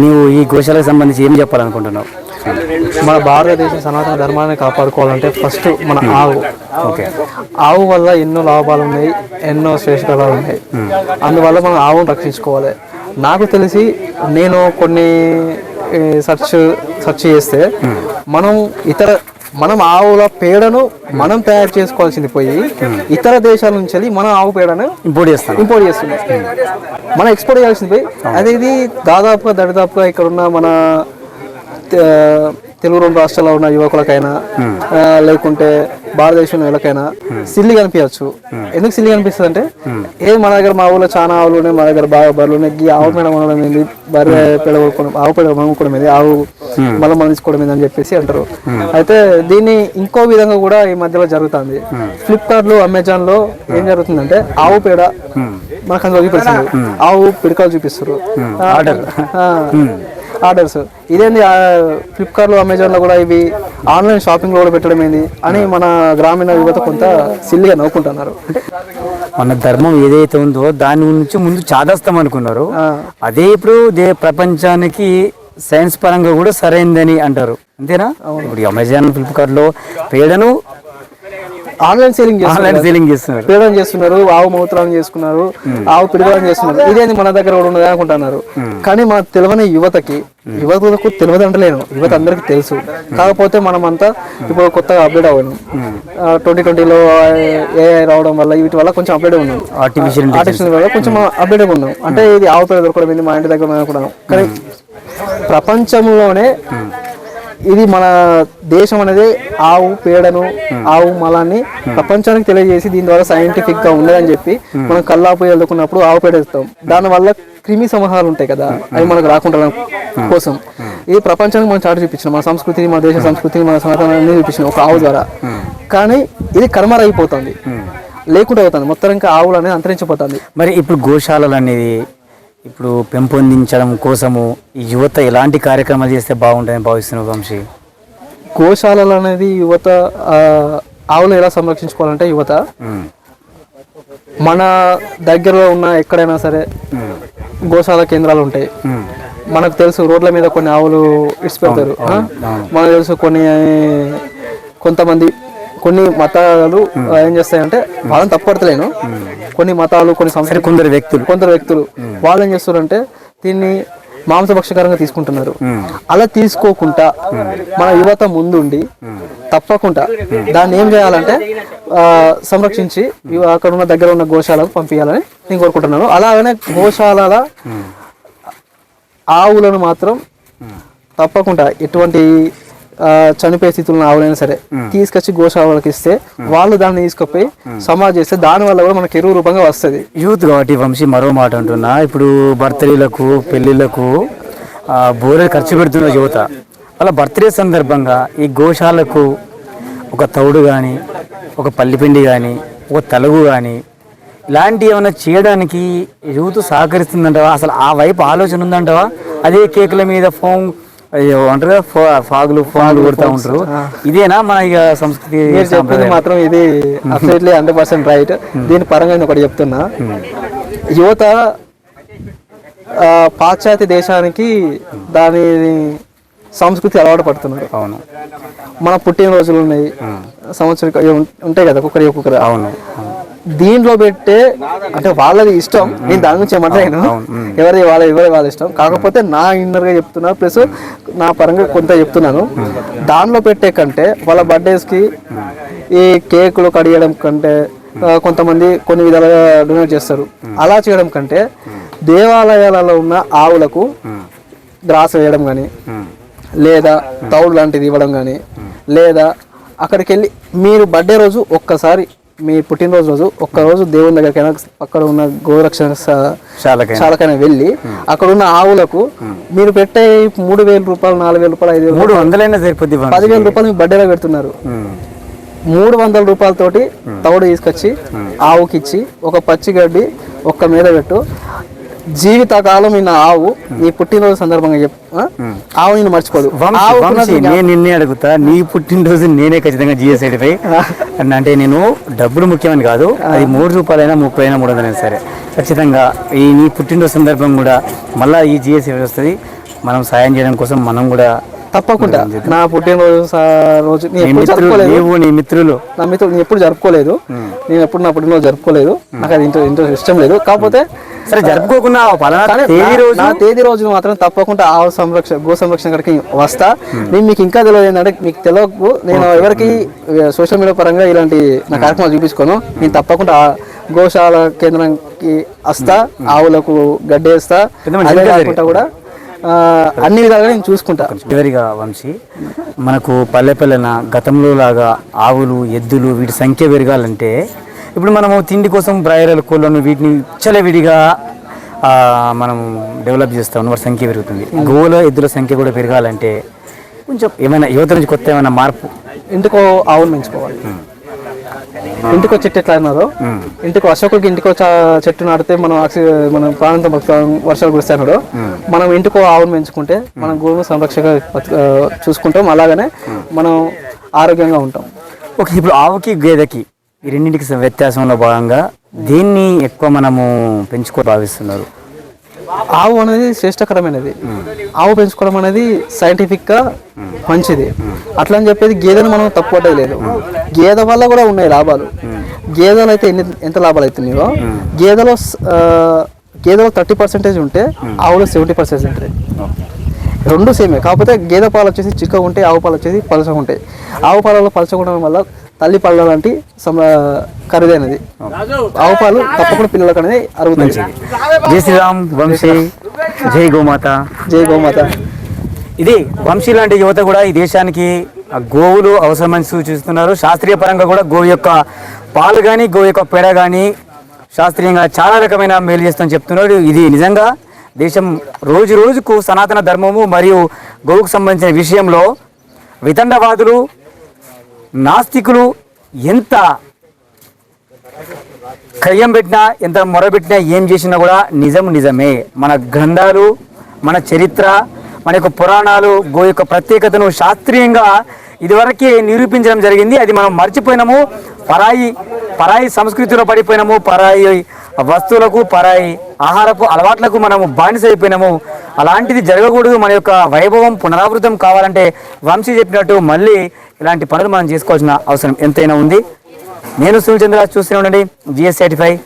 నీవు ఈ గోశాలకు సంబంధించి ఏం చెప్పాలనుకుంటున్నావు? మన భారతదేశ సనాతన ధర్మాన్ని కాపాడుకోవాలంటే ఫస్ట్ మన ఆవు. ఓకే ఆవు వల్ల ఎన్నో లాభాలు ఉన్నాయి ఎన్నో శ్రేష్ఠతలు ఉన్నాయి. అందువల్ల మనం ఆవును రక్షించుకోవాలి. నాకు తెలిసి నేను కొన్ని సెర్చ్ సెర్చ్ చేస్తే మనం ఇతర మనం ఆవుల పేడను మనం తయారు చేసుకోవాల్సింది పోయి ఇతర దేశాల నుంచి వెళ్ళి మనం ఆవు పేడను ఇంపోర్ట్ చేస్తాను ఇంపోర్ట్ చేస్తున్నాం మనం ఎక్స్పోర్ట్ చేయాల్సింది పోయి అదే ఇది దాదాపుగా దరిదాపుగా ఇక్కడ ఉన్న మన తెలుగు రెండు రాష్ట్రాల్లో ఉన్న యువకులకైనా ఆ, లేకుంటే భారతదేశంలో ఎవరికైనా సిల్లి కనిపించచ్చు ఎందుకు సిల్లి కనిపిస్తుంది అంటే ఏ మన దగ్గర మా ఊళ్ళో చాలా ఆవులు ఉన్నాయి మా దగ్గర బాగా బర్రెలు ఉన్నాయి. ఈ ఆవు పేడ మనడం ఏంది? బర్రె పేడ కొనుక్కోవడం ఆవు పేడ కొనుక్కోవడం ఏంది? ఆవు మళ్ళీ మనం తీసుకోవడం అని చెప్పేసి అంటారు. అయితే దీన్ని ఇంకో విధంగా కూడా ఈ మధ్యలో జరుగుతుంది. ఫ్లిప్కార్ట్లో అమెజాన్లో ఏం జరుగుతుందంటే ఆవు పేడ మనకు అందులో చూపిస్తారు ఆవు పిడకలు చూపిస్తారు. ఆర్డర్స్. ఇదేంది ఫ్లిప్కార్ట్లో అమెజాన్లో కూడా ఇవి ఆన్లైన్ షాపింగ్లో కూడా పెట్టడం ఏంది అని మన గ్రామీణ యువత కొంత సిల్లిగా నవ్వుకుంటున్నారు. మన ధర్మం ఏదైతే ఉందో దాని నుంచి ముందు చాదస్తాం అనుకున్నారు. అదే ఇప్పుడు దే ప్రపంచానికి సైన్స్ పరంగా కూడా సరైందని అంటారు. అంతేనా? ఇప్పుడు అమెజాన్ ఫ్లిప్కార్ట్లో పేడను ఆన్లైన్ సేలింగ్ ఆన్లైన్ సేలింగ్ చేస్తున్నారు. పీడనం చేస్తున్నారు ఆవు మూత్రం చేసుకున్నారు ఆవు పిడకలం చేస్తున్నారు. ఇదేంది మన దగ్గర కూడా ఉన్నది అనుకుంటున్నారు. కానీ మన తెలియని యువతకి యువతకు తెలియదు అంటలేను యువత అందరికి తెలుసు. కాకపోతే మనం అంతా ఇప్పుడు కొత్తగా అప్డేట్ అవ్వను ట్వంటీ ట్వంటీలో ఏఐ రావడం వల్ల వీటి వల్ల కొంచెం అప్డేట్ ఉన్నాం. ఆర్టిఫిషియల్ ఆర్టిఫిషియల్ వల్ల కొంచెం అప్డేట్ ఉన్నాం. అంటే ఇది ఆవు పేడ దొరకడం మా ఇంటి దగ్గర అనుకున్నాం కానీ ప్రపంచంలోనే ఇది మన దేశం అనేది ఆవు పేడను ఆవు మలాన్ని ప్రపంచానికి తెలియజేసి దీని ద్వారా సైంటిఫిక్గా ఉన్నదని చెప్పి మనం కల్లాపు వెళ్తున్నప్పుడు ఆవు పేడ ఇస్తాం దాని వల్ల క్రిమి సంహారాలు ఉంటాయి కదా అవి మనకు రాకుండా కోసం. ఇది ప్రపంచానికి మనం చాటు చూపించిన. మన సంస్కృతిని మన దేశ సంస్కృతిని మన సనాతనాన్ని చూపించిన ఒక ఆవు ద్వారా. కానీ ఇది కర్మరైపోతుంది. లేకుండా అవుతుంది మొత్తం ఇంకా ఆవులు అనేది అంతరించిపోతుంది. మరి ఇప్పుడు గోశాలలు అనేది ఇప్పుడు పెంపొందించడం కోసము ఈ యువత ఎలాంటి కార్యక్రమాలు చేస్తే బాగుంటుందని భావిస్తున్నావు వంశీ గోశాలలు అనేది యువత ఆవులు ఎలా సంరక్షించుకోవాలంటే యువత. మన దగ్గరలో ఉన్న ఎక్కడైనా సరే గోశాల కేంద్రాలు ఉంటాయి. మనకు తెలుసు రోడ్ల మీద కొన్ని ఆవులు ఇడిచి పెడతారు ఆ? మనకు తెలుసు కొన్ని కొంతమంది కొన్ని మతాలు ఏం చేస్తాయంటే వాళ్ళని తప్పడతలేను కొన్ని మతాలు కొన్ని సంస్కృతి కొందరు వ్యక్తులు. కొందరు వ్యక్తులు. వాళ్ళు ఏం చేస్తారంటే దీన్ని మాంసభక్షకరంగా తీసుకుంటున్నారు. అలా తీసుకోకుండా మన యువత ముందుండి తప్పకుండా దాన్ని ఏం చేయాలంటే సంరక్షించి అక్కడ ఉన్న దగ్గర ఉన్న గోశాలకు పంపించాలని నేను కోరుకుంటున్నాను. అలాగనే గోశాలల ఆవులను మాత్రం తప్పకుండా ఎటువంటి చనిపోయే స్థితిలో ఆవులైనా సరే తీసుకొచ్చి గోశాలకు ఇస్తే వాళ్ళు దాన్ని తీసుకుపోయి సమాజ్ చేస్తే దాని వల్ల కూడా మనకి ఎరువు రూపంగా వస్తుంది. యూత్ కాబట్టి వంశీ మరో మాట అంటున్నా. ఇప్పుడు బర్త్డేలకు పెళ్ళిళ్ళకు ఆ, బోరే ఖర్చు పెడుతున్న యువత. వాళ్ళ బర్త్డే సందర్భంగా ఈ గోశాలకు ఒక తౌడు కానీ ఒక పల్లిపిండి కానీ ఒక తలుగు కానీ ఇలాంటి ఏమైనా చేయడానికి యూత్ సహకరిస్తుందంటవా? అసలు ఆ వైపు ఆలోచన ఉందంటవా? అదే కేకుల మీద ఫోన్ అంటారు ఫాగులు ఫోన్లు కొడుతూ ఉంటారు. ఇదేనా మన ఇక సంస్కృతి మీరు చెప్పింది మాత్రం ఇది అబ్సల్యూట్లీ హండ్రెడ్ పర్సెంట్ రైట్ దీని పరంగా నేను ఒకటి చెప్తున్నా. యువత పాశ్చాత్య దేశానికి దాని సంస్కృతి అలవాటు పడుతున్నారు. అవును. మన పుట్టినరోజులు ఉన్నాయి. సంవత్సరం ఉంటాయి కదా ఒక్కొక్కరి ఒక్కొక్కరు. అవును. దీంట్లో పెట్టే అంటే వాళ్ళది ఇష్టం. నేను దాని గురించి ఏమంటాను ఎవరి వాళ్ళ ఎవరి వాళ్ళ ఇష్టం. కాకపోతే నా ఇన్నర్గా చెప్తున్నా ప్లస్ నా పరంగా కొంత చెప్తున్నాను. దానిలో పెట్టే కంటే వాళ్ళ బర్త్డేస్కి ఈ కేకులు కడియడం కంటే కొంతమంది కొన్ని విధాలుగా డొనేట్ చేస్తారు. అలా చేయడం కంటే దేవాలయాలలో ఉన్న ఆవులకు గ్రాస్ వేయడం కానీ లేదా తౌడు లాంటిది ఇవ్వడం కానీ లేదా అక్కడికి వెళ్ళి మీరు బర్త్డే రోజు ఒక్కసారి మీ పుట్టినరోజు రోజు ఒక్క రోజు దేవుని దగ్గరికైనా అక్కడ ఉన్న గోరక్షణ శాలకైనా. వెళ్ళి అక్కడ ఉన్న ఆవులకు మీరు పెట్టే మూడు వేల రూపాయలు నాలుగు వేల రూపాయలు ఐదు వేల మూడు వందలైనా సరిపోద్ది. పదివేల రూపాయలు మీ బర్త్డేలో పెడుతున్నారు. ఉమ్. మూడు వందల రూపాయలతోటి తౌడు తీసుకొచ్చి ఆవుకి ఇచ్చి ఒక పచ్చి గడ్డి ఒక్క మీద పెట్టు. జీవితకాలం ఈ నా ఆవు నీ పుట్టినరోజు సందర్భంగా చెప్పు? ఆవు నేను మర్చిపోదు. నేను నిన్నే అడుగుతా నీ పుట్టినరోజు నేనే ఖచ్చితంగా జిఎస్ సర్టిఫై అంటే నేను డబ్బులు ముఖ్యమని కాదు అది మూడు రూపాయలైనా ముప్పై అయినా మూడు వందలైనా సరే. ఖచ్చితంగా ఈ నీ పుట్టినరోజు సందర్భం కూడా మళ్ళీ ఈ జిఎస్ వస్తుంది? మనం సాయం చేయడం కోసం మనం కూడా తప్పకుండా. నా పుట్టినరోజు రోజు జరుపుకోలేదు. నీ మిత్రులు. నా మిత్రులు ఎప్పుడు జరుపుకోలేదు. నేను ఎప్పుడు నా పుట్టినరోజు జరుపుకోలేదు. నాకు అది ఇంట్రెస్ట్ ఇష్టం లేదు. కాకపోతే సరే జరుపుకోకుండా పలానా తేదీ రోజు తేదీ రోజున మాత్రం తప్పకుండా ఆవు సంరక్షణ గో సంరక్షణ కాడికి వస్తా. నేను మీకు ఇంకా తెలియదు ఏంటంటే మీకు తెలియకు నేను ఎవరికి సోషల్ మీడియా పరంగా ఇలాంటి నా కార్యక్రమాలు చూపించుకోను. నేను తప్పకుండా గోశాల కేంద్రానికి వస్తా ఆవులకు గడ్డేస్తా. అదే ఇంకా కాకుండా కూడా ఆ, అన్ని విధాలుగా నేను చూసుకుంటా. చివరిగా వంశీ మనకు పల్లె పల్లెన గతంలో లాగా ఆవులు ఎద్దులు వీటి సంఖ్య పెరగాలంటే ఇప్పుడు మనము తిండి కోసం బ్రాయిలర్ కోళ్ళను వీటిని విడిగా మనం డెవలప్ చేస్తాం. వాటి సంఖ్య పెరుగుతుంది. గోవుల ఎద్దుల సంఖ్య కూడా పెరగాలంటే కొంచెం ఏమైనా యువత నుంచి కొత్త ఏమైనా మార్పు? ఇంటికో ఆవులు పెంచుకోవాలి. ఇంటికో చెట్టు ఎట్లా అన్నారో ఇంటికి అశోకుడికి ఇంటికో చెట్టు నాటితే మనం మనం ప్రాణంతో బతుకుతాం వర్షాలు కురుస్తాడు మనం ఇంటికో ఆవును పెంచుకుంటే మనం గోవును సంరక్షక బతుక- చూసుకుంటాం. అలాగనే మనం ఆరోగ్యంగా ఉంటాం. ఓకే ఇప్పుడు ఆవుకి గేదెకి ఈ రెండింటికి వ్యత్యాసంలో భాగంగా దీన్ని ఎక్కువ మనము పెంచుకో భావిస్తున్నారు. ఆవు అనేది శ్రేష్టకరమైనది. ఆవు పెంచుకోవడం అనేది సైంటిఫిక్గా మంచిది. అట్లా అని చెప్పేది గేదెను మనం తప్పుపట్టేది లేదు. గేదె వల్ల కూడా ఉన్నాయి లాభాలు. గేదెలు అయితే ఎన్ని ఎంత లాభాలు అవుతున్నాయో గేదెలో గేదెలో థర్టీ పర్సెంటేజ్ ఉంటే ఆవులో సెవెంటీ పర్సెంటేజ్ ఉంటుంది రెండు సేమే. కాకపోతే గేదె పాలు వచ్చేసి చిక్కగా ఉంటాయి ఆవు పాలు వచ్చేసి పలచగా ఉంటాయి. ఆవు పాలలో పలచగా ఉండడం వల్ల తల్లి పళ్ళ లాంటి సమ ఖరీదైనది. ఆవు పాలు తప్పకుండా పిల్లలకు అనేది అరుగుతాయి జై శ్రీరామ్ వంశీ జై గోమాత. జై గోమాత. ఇది వంశీ లాంటి యువత కూడా ఈ దేశానికి ఆ గోవులు అవసరమని సూచిస్తున్నారు. శాస్త్రీయ పరంగా కూడా గోవు యొక్క పాలు కానీ గోవు యొక్క పెడ కానీ శాస్త్రీయంగా చాలా రకమైన మేలు చేస్తుందని చెప్తున్నారు. ఇది నిజంగా దేశం రోజు రోజుకు సనాతన ధర్మము మరియు గోవుకు సంబంధించిన విషయంలో వితండవాదులు నాస్తికులు ఎంత కయ్యం పెట్టినా ఎంత మొరబెట్టినా ఏం చేసినా కూడా నిజం నిజమే. మన గ్రంథాలు మన చరిత్ర మన యొక్క పురాణాలు గో యొక్క ప్రత్యేకతను శాస్త్రీయంగా ఇదివరకే నిరూపించడం జరిగింది. అది మనం మర్చిపోయినాము. పరాయి పరాయి సంస్కృతిలో పడిపోయినాము. పరాయి వస్తువులకు పరాయి ఆహారపు అలవాట్లకు మనము బానిసైపోయినాము అలాంటిది జరగకూడదు. మన యొక్క వైభవం పునరావృతం కావాలంటే వంశీ చెప్పినట్టు మళ్ళీ ఇలాంటి పనులు మనం చేసుకోవాల్సిన అవసరం ఎంతైనా ఉంది. నేను సునీల్ చంద్ర చూస్తూనే ఉండండి. G S certify five.